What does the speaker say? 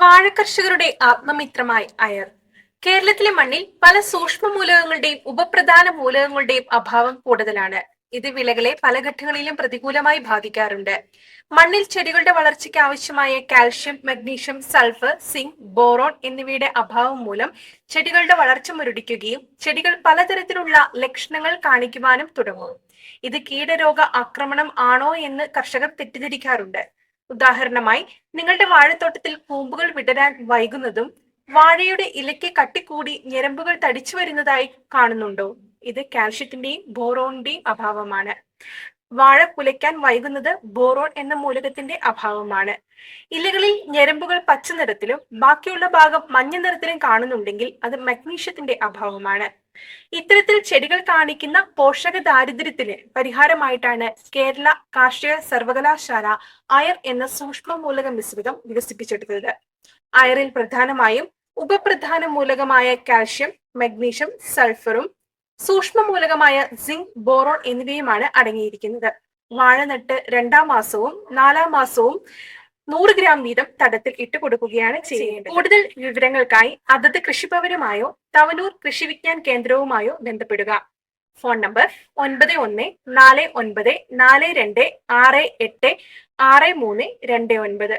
വാഴകർഷകരുടെ ആത്മമിത്രമായി അയർ കേരളത്തിലെ മണ്ണിൽ പല സൂക്ഷ്മ മൂലകങ്ങളുടെയും ഉപപ്രധാന മൂലകങ്ങളുടെയും അഭാവം കൂടുതലാണ്. ഇത് വിളകളെ പല ഘട്ടങ്ങളിലും പ്രതികൂലമായി ബാധിക്കാറുണ്ട്. മണ്ണിൽ ചെടികളുടെ വളർച്ചയ്ക്ക് ആവശ്യമായ calcium magnesium sulphur zinc boron എന്നിവയുടെ അഭാവം മൂലം ചെടികളുടെ വളർച്ച മുരടിക്കുകയും ചെടികൾ പലതരത്തിലുള്ള ലക്ഷണങ്ങൾ കാണിക്കുവാനും തുടങ്ങും. ഇത് കീടരോഗ ആക്രമണം ആണോ എന്ന് കർഷകർ തെറ്റിദ്ധരിക്കാറുണ്ട്. ഉദാഹരണമായി നിങ്ങളുടെ വാഴത്തോട്ടത്തിൽ കൂമ്പുകൾ വിടരാൻ വൈകുന്നതും വാഴയുടെ ഇലയ്ക്ക് കട്ടിക്കൂടി ഞരമ്പുകൾ തടിച്ചു വരുന്നതായി കാണുന്നുണ്ടോ? ഇത് കാൽഷ്യത്തിന്റെയും ബോറോണിന്റെയും അഭാവമാണ്. വാഴ കുലയ്ക്കാൻ വൈകുന്നത് ബോറോൺ എന്ന മൂലകത്തിന്റെ അഭാവമാണ്. ഇലകളിൽ ഞരമ്പുകൾ പച്ച നിറത്തിലും ബാക്കിയുള്ള ഭാഗം മഞ്ഞ നിറത്തിലും കാണുന്നുണ്ടെങ്കിൽ അത് മഗ്നീഷ്യത്തിന്റെ അഭാവമാണ്. ഇത്തരത്തിൽ ചെടികൾ കാണിക്കുന്ന പോഷക ദാരിദ്ര്യത്തിന് പരിഹാരമായിട്ടാണ് കേരള കാർഷിക സർവകലാശാല അയർ എന്ന സൂക്ഷ്മ മൂലക മിശ്രിതം വികസിപ്പിച്ചെടുത്തത്. അയറിൽ പ്രധാനമായും ഉപപ്രധാന മൂലകമായ കാൽഷ്യം മഗ്നീഷ്യം സൾഫറും സൂക്ഷ്മ മൂലകമായ സിങ്ക് ബോറോൺ എന്നിവയുമാണ് അടങ്ങിയിരിക്കുന്നത്. വാഴ നട്ട് രണ്ടാം മാസവും നാലാം മാസവും നൂറ് ഗ്രാം വീതം തടത്തിൽ ഇട്ട് കൊടുക്കുകയാണ് ചെയ്യുന്നത്. കൂടുതൽ വിവരങ്ങൾക്കായി അതത് കൃഷിഭവനുമായോ തവനൂർ കൃഷി വിജ്ഞാൻ കേന്ദ്രവുമായോ ബന്ധപ്പെടുക. ഫോൺ നമ്പർ ഒൻപത് ഒന്ന് നാല് ഒൻപത് നാല് രണ്ട് ആറ് എട്ട് ആറ് മൂന്ന് രണ്ട് ഒൻപത്.